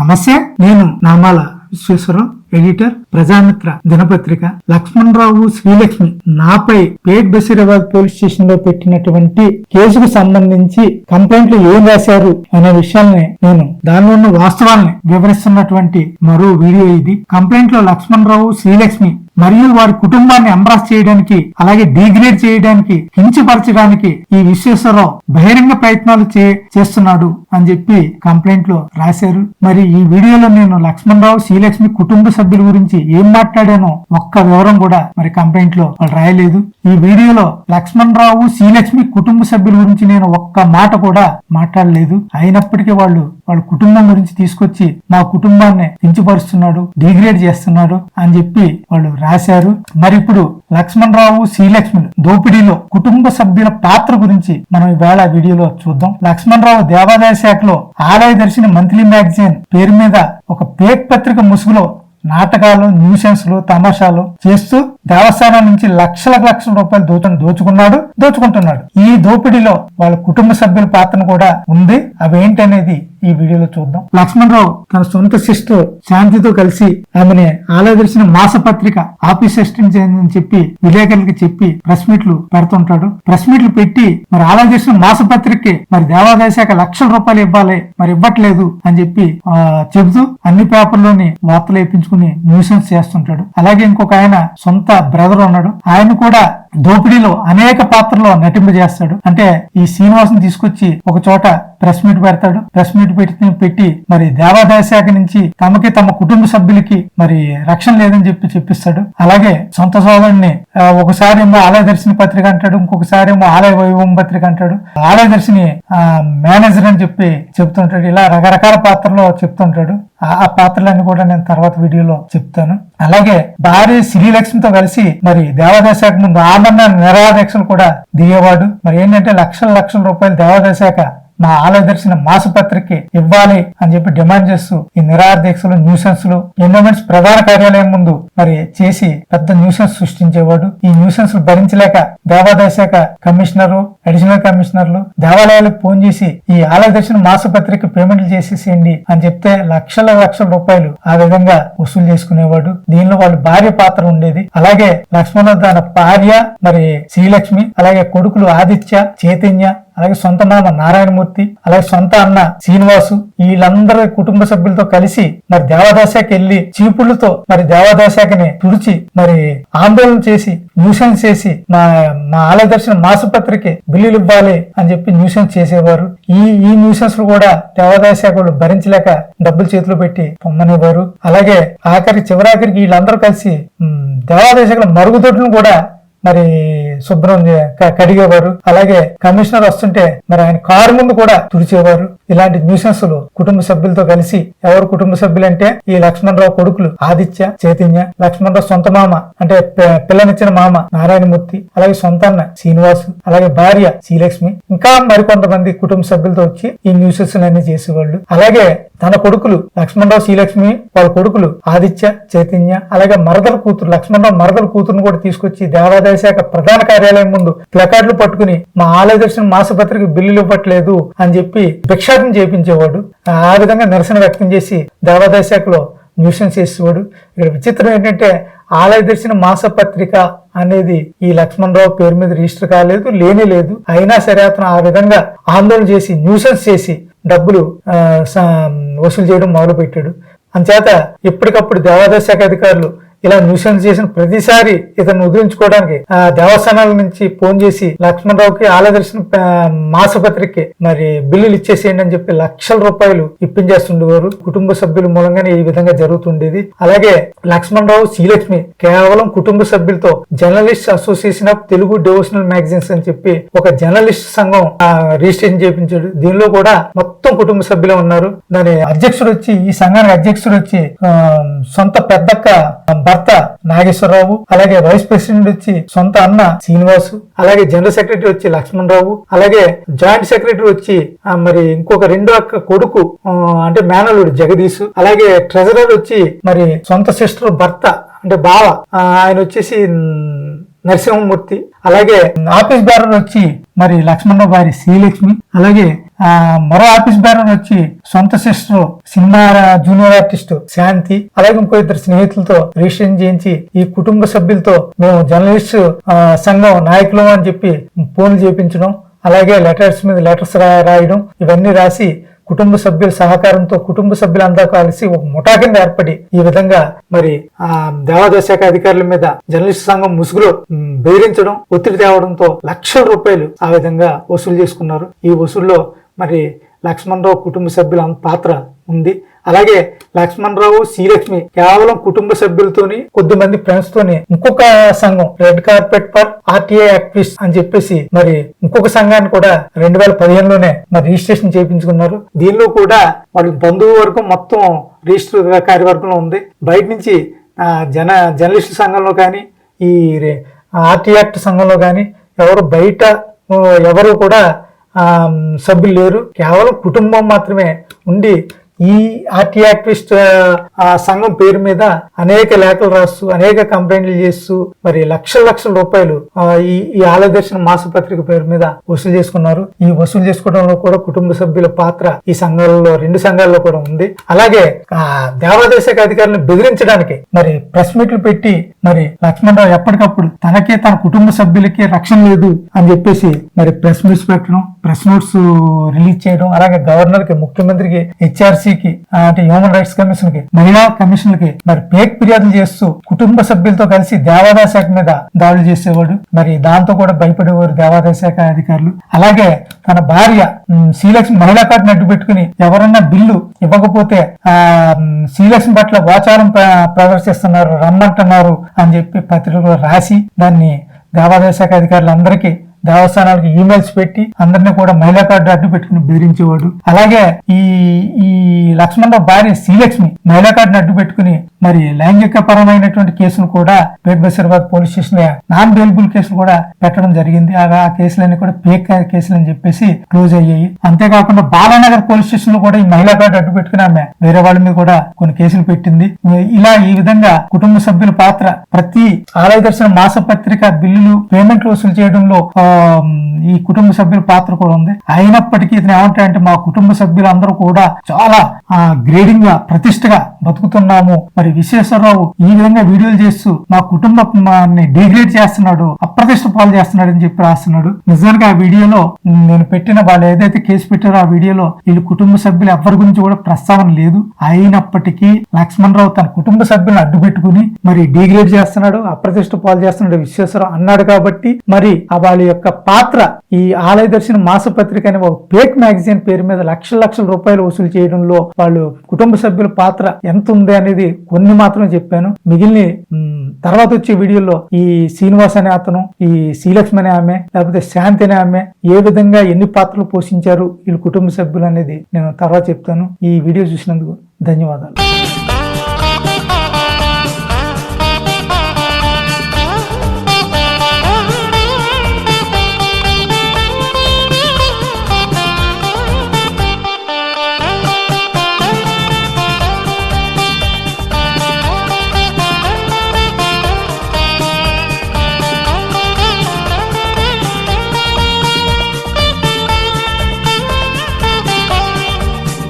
నమస్తే నేను నామాల విశ్వేశ్వరరావు. ఎడిటర్ ప్రజామిత్ర. దినపత్రిక. లక్ష్మణరావు శ్రీలక్ష్మి. నాపై పేట్ బషీరాబాద్ పోలీస్ స్టేషన్లో పెట్టినటువంటి కేసుకు సంబంధించి కంప్లైంట్లు ఏం రాశారు అనే విషయాల్ని నేను దానిలో ఉన్న వాస్తవాల్ని వివరిస్తున్నటువంటి మరో వీడియో ఇది. కంప్లైంట్లో లక్ష్మణరావు శ్రీలక్ష్మి మరియు వారి కుటుంబాన్ని ఎంబ్రాస్ చేయడానికి అలాగే డిగ్రేడ్ చేయడానికి కించపరచడానికి ఈ విశ్వేశ్వరరావు బహిరంగ ప్రయత్నాలు చే చేస్తున్నాడు అని చెప్పి కంప్లైంట్లో రాశారు. మరి ఈ వీడియోలో నేను లక్ష్మణరావు శ్రీలక్ష్మి కుటుంబ సభ్యుల గురించి ఏం మాట్లాడానో ఒక్క వివరం కూడా మరి కంప్లైంట్లో వాళ్ళు రాయలేదు. ఈ వీడియోలో లక్ష్మణరావు శ్రీలక్ష్మి కుటుంబ సభ్యుల గురించి నేను ఒక్క మాట కూడా మాట్లాడలేదు. అయినప్పటికీ వాళ్ళు వాళ్ళ కుటుంబం గురించి తీసుకొచ్చి మా కుటుంబాన్ని కించపరుస్తున్నాడు డిగ్రేడ్ చేస్తున్నాడు అని చెప్పి వాళ్ళు రాశారు. మరి ఇప్పుడు లక్ష్మణరావు శ్రీలక్ష్మి దోపిడీలో కుటుంబ సభ్యుల పాత్ర గురించి మనం ఈవేళ వీడియోలో చూద్దాం. లక్ష్మణరావు దేవాదాయ శాఖలో ఆలయ దర్శిని మంత్లీ మ్యాగజైన్ పేరు మీద ఒక పేక్ పత్రిక ముసుగులో నాటకాలు న్యూసెన్స్లు తమాషాలు చేస్తూ దేవస్థానం నుంచి లక్షల లక్షల రూపాయలు దోచ దోచుకున్నాడు దోచుకుంటున్నాడు. ఈ దోపిడీలో వాళ్ళ కుటుంబ సభ్యుల పాత్ర కూడా ఉంది. అవేంటనేది ఈ వీడియోలో చూద్దాం. లక్ష్మణరావు తన సొంత సిస్టర్ శాంతితో కలిసి ఆమెని ఆలోచించిన మాసపత్రిక ఆఫీస్ అసిస్టెంట్ అని చెప్పి విలేకరులకి చెప్పి ప్రెస్ మీట్లు పెడుతుంటాడు. ప్రెస్ మీట్లు పెట్టి మరి ఆలోచించిన మాసపత్రికకి మరి దేవాదాయ శాఖ లక్షల రూపాయలు ఇవ్వాలి మరి ఇవ్వట్లేదు అని చెప్పి చెబుతూ అన్ని పేపర్లోని వార్తలు వేయించుకుని న్యూసెన్స్ చేస్తుంటాడు. అలాగే ఇంకొక ఆయన సొంత బ్రదర్ ఉన్నాడు. ఆయన కూడా దోపిడీలో అనేక పాత్రలో నటింప చేస్తాడు. అంటే ఈ శ్రీనివాసం తీసుకొచ్చి ఒక చోట ప్రెస్ మీట్ పెడతాడు. ప్రెస్ మీట్ పెట్టి పెట్టి మరి దేవాదాయ శాఖ నుంచి తమకి తమ కుటుంబ సభ్యులకి మరి రక్షణ లేదని చెప్పి చెప్పిస్తాడు. అలాగే సొంత సోదరుడిని ఒకసారి ఏమో ఆలయ దర్శిని పత్రిక అంటాడు ఇంకొకసారి ఏమో ఆలయ వైభవం పత్రిక అంటాడు. ఆలయ దర్శిని ఆ, మేనేజర్ అని చెప్పి చెప్తుంటాడు. ఇలా రకరకాల పాత్రలో చెప్తుంటాడు. ఆ ఆ పాత్రలన్నీ కూడా నేను తర్వాత వీడియోలో చెప్తాను. అలాగే భార్య శ్రీలక్ష్మితో కలిసి మరి దేవాదాయ శాఖ ముందు రామన్న నిరాదీక్షలు కూడా దిగేవాడు మరి ఏంటంటే లక్షల లక్షల రూపాయలు దేవాదాయ శాఖ మా ఆలయ దర్శన మాసపత్రికకి ఇవ్వాలి అని చెప్పి డిమాండ్ చేస్తూ ఈ నిరాదీక్షలు న్యూసెన్స్లు ఎండోమెంట్స్ ప్రధాన కార్యాలయం ముందు మరి చేసి పెద్ద న్యూసెన్స్ సృష్టించేవాడు. ఈ న్యూసెన్స్ భరించలేక దేవాదాయ శాఖ కమిషనరు అడిషనల్ కమిషనర్లు దేవాలయాలకు ఫోన్ చేసి ఈ ఆలయ దర్శన మాసపత్రిక పేమెంట్లు చేసేసేయండి అని చెప్తే లక్షల లక్షల రూపాయలు ఆ విధంగా వసూలు చేసుకునేవాడు. దీనిలో వాళ్ళ భార్య పాత్ర ఉండేది. అలాగే లక్ష్మణ తన భార్య మరి శ్రీలక్ష్మి అలాగే కొడుకులు ఆదిత్య చైతన్య అలాగే సొంత మామ నారాయణమూర్తి అలాగే సొంత అన్న శ్రీనివాసు వీళ్ళందరి కుటుంబ సభ్యులతో కలిసి మరి దేవాదాశాఖ వెళ్ళి చీపుళ్ళతో మరి దేవాదాశాఖని తుడిచి మరి ఆందోళన చేసి న్యూసెన్స్ చేసి మా మా ఆలయ దర్శన మాసపత్రిక బిల్లులు ఇవ్వాలి అని చెప్పి న్యూసెన్స్ చేసేవారు. ఈ ఈ న్యూసెన్స్ కూడా దేవాదాయ వాళ్ళు భరించలేక డబ్బులు చేతిలో పెట్టి పొమ్మనేవారు. అలాగే ఆఖరి చివరాఖరికి వీళ్ళందరూ కలిసి ఉమ్, మరుగుదొడ్లను కూడా మరి శుభ్రం కడిగేవారు. అలాగే కమిషనర్ వస్తుంటే మరి ఆయన కారు ముందు కూడా తుడిచేవారు. ఇలాంటి న్యూసెన్స్లు కుటుంబ సభ్యులతో కలిసి ఎవరు కుటుంబ సభ్యులంటే ఈ లక్ష్మణరావు కొడుకులు ఆదిత్య చైతన్య లక్ష్మణరావు సొంత మామ అంటే పిల్లనిచ్చిన మామ నారాయణమూర్తి అలాగే సొంత అన్న శ్రీనివాసు అలాగే భార్య శ్రీలక్ష్మి ఇంకా మరికొంతమంది కుటుంబ సభ్యులతో వచ్చి ఈ న్యూసెస్ అన్ని చేసేవాళ్ళు. అలాగే తన కొడుకులు లక్ష్మణరావు శ్రీలక్ష్మి వాళ్ళ కొడుకులు ఆదిత్య చైతన్య అలాగే మరదల కూతురు లక్ష్మణరావు మరదల కూతురును కూడా తీసుకొచ్చి దేవాదాయ శాఖ ప్రధాన కార్యాలయం ముందు ప్లకార్డులు పట్టుకుని మా ఆలయ దర్శన మాసపత్రిక బిల్లులు ఇవ్వట్లేదు అని చెప్పి భిక్షాటం చేపించేవాడు ఆ విధంగా నిరసన వ్యక్తం చేసి దేవాదాయ శాఖలో న్యూసెన్స్ చేసేవాడు. ఇక్కడ విచిత్రం ఏంటంటే ఆలయ దర్శన మాసపత్రిక అనేది ఈ లక్ష్మణరావు పేరు మీద రిజిస్టర్ కాలేదు లేనే లేదు. అయినా సరే అతను ఆ విధంగా ఆందోళన చేసి న్యూసెన్స్ చేసి డబ్బులు వసూలు చేయడం మొదలు పెట్టాడు అంచేత ఎప్పటికప్పుడు దేవాదాయ శాఖ అధికారులు ఇలా న్యూసెన్స్ చేసిన ప్రతిసారి ఇతను ఉదరించుకోవడానికి ఆ దేవస్థానాల నుంచి ఫోన్ చేసి లక్ష్మణరావుకి ఆలదర్శన మాసపత్రికకి మరి బిల్లులు ఇచ్చేసేయండి అని చెప్పి లక్షల రూపాయలు ఇప్పించేస్తుండేవారు. కుటుంబ సభ్యుల మూలంగానే ఈ విధంగా జరుగుతుండేది. అలాగే లక్ష్మణరావు శ్రీలక్ష్మి కేవలం కుటుంబ సభ్యులతో journalist association of Telugu devotional magazines అని చెప్పి ఒక జర్నలిస్ట్ సంఘం రిజిస్ట్రేషన్ చేయించాడు. దీనిలో కూడా మొత్తం కుటుంబ సభ్యులే ఉన్నారు. దాని అధ్యక్షుడు వచ్చి ఈ సంఘానికి అధ్యక్షుడు వచ్చి సొంత పెద్దక్క భర్త నాగేశ్వరరావు అలాగే వైస్ ప్రెసిడెంట్ వచ్చి సొంత అన్న శ్రీనివాసు అలాగే జనరల్ సెక్రటరీ వచ్చి లక్ష్మణరావు అలాగే జాయింట్ సెక్రటరీ వచ్చి మరి ఇంకొక రెండో అక్క కొడుకు అంటే మేనలుడు జగదీష్ అలాగే ట్రెజరర్ వచ్చి మరి సొంత సిస్టర్ భర్త అంటే బావ ఆయన వచ్చేసి నరసింహమూర్తి అలాగే ఆఫీస్ బ్యారర్ వచ్చి మరి లక్ష్మణరావు గారి శ్రీలక్ష్మి అలాగే ఆ మరో ఆఫీస్ బ్యారర్ వచ్చి సొంత sister cinema junior artist Shanti అలాగే ఇంకో ఇద్దరు స్నేహితులతో రిజిస్ట్రేషన్ చేయించి ఈ కుటుంబ సభ్యులతో మేము జర్నలిస్ట్ సంఘం నాయకులం అని చెప్పి ఫోన్లు చేపించడం అలాగే లెటర్స్ మీద లెటర్స్ రాయడం ఇవన్నీ రాసి కుటుంబ సభ్యుల సహకారంతో కుటుంబ సభ్యులంతా కలిసి ఒక ముఠా కింద ఏర్పడి ఈ విధంగా మరి ఆ దేవాదాయ శాఖ అధికారుల మీద జర్నలిస్ట్ సంఘం ముసుగులో బెదిరించడం ఒత్తిడి తేవడంతో లక్షల రూపాయలు ఆ విధంగా వసూలు చేసుకున్నారు. ఈ వసూల్లో మరి లక్ష్మణరావు కుటుంబ సభ్యుల పాత్ర ఉంది. అలాగే లక్ష్మణరావు శ్రీలక్ష్మి కేవలం కుటుంబ సభ్యులతోని కొద్దిమంది ఫ్రెండ్స్ తోని ఇంకొక సంఘం red carpet for RTI activist అని చెప్పేసి మరి ఇంకొక సంఘాన్ని కూడా రెండు వేల పదిహేనులోనే మరి రిజిస్ట్రేషన్ చేయించుకున్నారు. దీనిలో కూడా వాళ్ళ బంధువు వర్గం మొత్తం రిజిస్టర్ కార్యవర్గంలో ఉంది. బయట నుంచి జన జర్నలిస్టు సంఘంలో కానీ ఈ రే- ఆర్టీ యాక్ట్ సంఘంలో కానీ ఎవరు బయట ఎవరు కూడా సభ్యులు లేరు. కేవలం కుటుంబం మాత్రమే ఉండి ఈ ఆర్టీ యాక్టివిస్ట్ ఆ సంఘం పేరు మీద అనేక లేఖలు రాస్తూ అనేక కంప్లైంట్లు చేస్తూ మరి లక్షల లక్షల రూపాయలు ఈ ఈ ఆలయదర్శన మాసపత్రిక పేరు మీద వసూలు చేసుకున్నారు. ఈ వసూలు చేసుకోవడంలో కూడా కుటుంబ సభ్యుల పాత్ర ఈ సంఘాలలో రెండు సంఘాల్లో కూడా ఉంది. అలాగే ఆ దేవాదాయ శాఖ అధికారులను బెదిరించడానికి మరి ప్రెస్ మీట్లు పెట్టి మరి లక్ష్మణరావు ఎప్పటికప్పుడు తనకే తన కుటుంబ సభ్యులకే రక్షణ లేదు అని చెప్పేసి మరి ప్రెస్ మీట్స్ పెట్టడం ప్రెస్ నోట్స్ రిలీజ్ చేయడం అలాగే గవర్నర్కి ముఖ్యమంత్రికి హెచ్ఆర్సీకి అంటే హ్యూమన్ రైట్స్ కమిషన్కి మహిళా కమిషన్కి మరి పేక్ ఫిర్యాదులు చేస్తూ కుటుంబ సభ్యులతో కలిసి దేవాదాయ శాఖ మీద దాడులు చేసేవాడు. మరి దాంతో కూడా భయపడేవారు దేవాదాయ శాఖ అధికారులు. అలాగే తన భార్య శ్రీలక్ష్మి మహిళా కార్డుని అడ్డు పెట్టుకుని ఎవరన్నా బిల్లు ఇవ్వకపోతే ఆ శ్రీలక్ష్మి పట్ల వాచారం ప్రదర్శిస్తున్నారు రమ్మంటున్నారు అని చెప్పి పత్రికలో రాసి దాన్ని దేవాదాయ శాఖ అధికారులందరికీ దేవస్థానాలకు ఈమెయిల్స్ పెట్టి అందరినీ కూడా మహిళా కార్డు అడ్డు పెట్టుకుని బెదిరించేవాడు. అలాగే ఈ ఈ లక్ష్మణరావు భార్య శ్రీలక్ష్మి మహిళా కార్డును అడ్డు పెట్టుకుని మరి లైంగిక పరమైనటువంటి కేసులు కూడా పేట్ బసీరాబాద్ పోలీస్ స్టేషన్లో నాన్ బెయిలబుల్ కేసులు కూడా పెట్టడం జరిగింది. ఆ కేసులన్నీ కూడా పేక్ కేసులు అని చెప్పేసి క్లోజ్ అయ్యాయి. అంతేకాకుండా బాలానగర్ పోలీస్ స్టేషన్లో కూడా ఈ మహిళా కార్డు అడ్డు పెట్టుకుని ఆమె వేరే వాళ్ళ మీద కూడా కొన్ని కేసులు పెట్టింది. ఇలా ఈ విధంగా కుటుంబ సభ్యుల పాత్ర ప్రతి ఆలయ దర్శన మాసపత్రిక బిల్లులు పేమెంట్లు వసూలు చేయడంలో ఈ కుటుంబ సభ్యుల పాత్ర కూడా ఉంది. అయినప్పటికీ ఇతను ఏమంటాడంటే మా కుటుంబ సభ్యులందరూ కూడా చాలా గ్రేడింగ్గా ప్రతిష్టగా బతుకుతున్నాము. మరి విశ్వేశ్వరరావు ఈ విధంగా వీడియోలు చేస్తూ మా కుటుంబాన్ని డిగ్రేడ్ చేస్తున్నాడు అప్రతిష్ట పాలు చేస్తున్నాడు అని చెప్పి రాస్తున్నాడు. నిజానికి ఆ వీడియోలో నేను పెట్టిన వాళ్ళు ఏదైతే కేసు పెట్టారో ఆ వీడియోలో వీళ్ళు కుటుంబ సభ్యులు ఎవరి గురించి కూడా ప్రస్తావన లేదు. అయినప్పటికీ లక్ష్మణరావు తన కుటుంబ సభ్యులను అడ్డుపెట్టుకుని మరి డిగ్రేడ్ చేస్తున్నాడు అప్రతిష్ట పాలు చేస్తున్నాడు విశ్వేశ్వరరావు అన్నాడు కాబట్టి మరి ఆ వాళ్ళ యొక్క యొక్క పాత్ర ఈ ఆలయ దర్శన మాసపత్రిక అనే ఒక ఫేక్ మ్యాగజైన్ పేరు మీద లక్షల లక్షల రూపాయలు వసూలు చేయడంలో వాళ్ళు కుటుంబ సభ్యుల పాత్ర ఎంత ఉంది అనేది కొన్ని మాత్రమే చెప్పాను. మిగిలిన తర్వాత వచ్చే వీడియోలో ఈ శ్రీనివాస్ అనే అతను ఈ శ్రీలక్ష్మి అనే ఆమె లేకపోతే శాంతి అనే ఆమె ఏ విధంగా ఎన్ని పాత్రలు పోషించారు వీళ్ళ కుటుంబ సభ్యులు అనేది నేను తర్వాత చెప్తాను. ఈ వీడియో చూసినందుకు ధన్యవాదాలు.